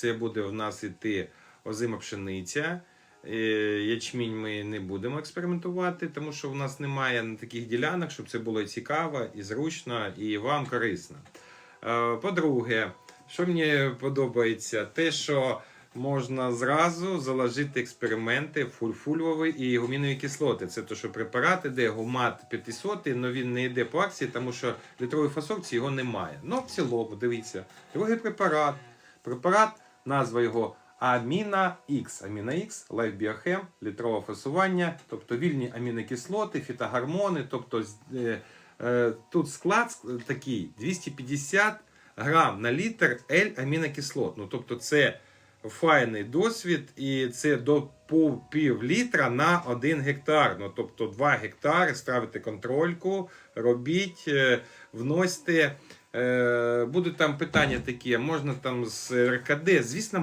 це буде в нас іти озима пшениця. Е, Ячмінь ми не будемо експериментувати, тому що в нас немає на таких ділянок, щоб це було цікаво і зручно, і вам корисно. Е, По-друге, що мені подобається, те, що можна зразу заложити експерименти фульфульвові і гумінові кислоти. Це то, що препарат іде гумат 500, але він не йде по акції, тому що в літровій фасовці його немає. Ну, в цілому, дивіться. Другий препарат. Препарат, назва його Аміна X. Аміна Life Biochem, літрове фасування, тобто вільні амінокислоти, фітогормони. Тобто е, е, тут склад такий 250 грам на літр L-амінокислот. Ну, тобто це файний досвід, і це до пів, літра на 1 гектар. Ну, тобто 2 гектари, ставите контрольку, робіть, е, вносьте. Е, Будуть там питання такі, можна там з РКД, звісно,